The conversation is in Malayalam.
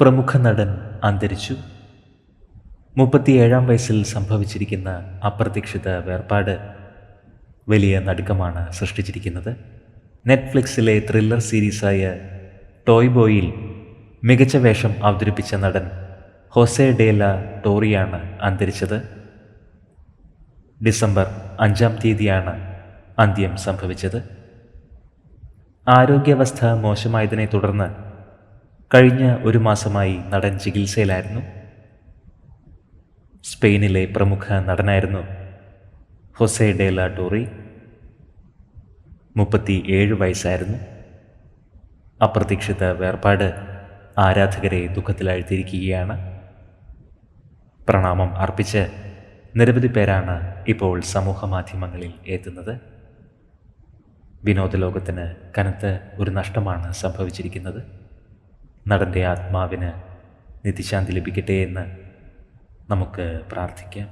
പ്രമുഖ നടൻ അന്തരിച്ചു. മുപ്പത്തിയേഴാം വയസ്സിൽ സംഭവിച്ചിരിക്കുന്ന അപ്രതീക്ഷിത വേർപാട് വലിയ നടുക്കമാണ് സൃഷ്ടിച്ചിരിക്കുന്നത്. നെറ്റ്ഫ്ലിക്സിലെ ത്രില്ലർ സീരീസായ ടോയ് ബോയിൽ മികച്ച വേഷം അവതരിപ്പിച്ച നടൻ ഹൊസെ ഡേല ടോറിയാണ് അന്തരിച്ചത്. ഡിസംബർ അഞ്ചാം തീയതിയാണ് അന്ത്യം സംഭവിച്ചത്. ആരോഗ്യാവസ്ഥ മോശമായതിനെ തുടർന്ന് കഴിഞ്ഞ ഒരു മാസമായി നടൻ ചികിത്സയിലായിരുന്നു. സ്പെയിനിലെ പ്രമുഖ നടനായിരുന്നു ഹൊസെ ഡേല ടോറി. മുപ്പത്തി ഏഴ് വയസ്സായിരുന്നു. അപ്രതീക്ഷിത വേർപാട് ആരാധകരെ ദുഃഖത്തിലാഴ്ത്തിയിരിക്കുകയാണ്. പ്രണാമം അർപ്പിച്ച് നിരവധി പേരാണ് ഇപ്പോൾ സമൂഹ മാധ്യമങ്ങളിൽ എത്തുന്നത്. വിനോദലോകത്തിന് കനത്ത ഒരു നഷ്ടമാണ് സംഭവിച്ചിരിക്കുന്നത്. നടന്റെ ആത്മാവിന് നിത്യശാന്തി ലഭിക്കട്ടെ എന്ന് നമുക്ക് പ്രാർത്ഥിക്കാം.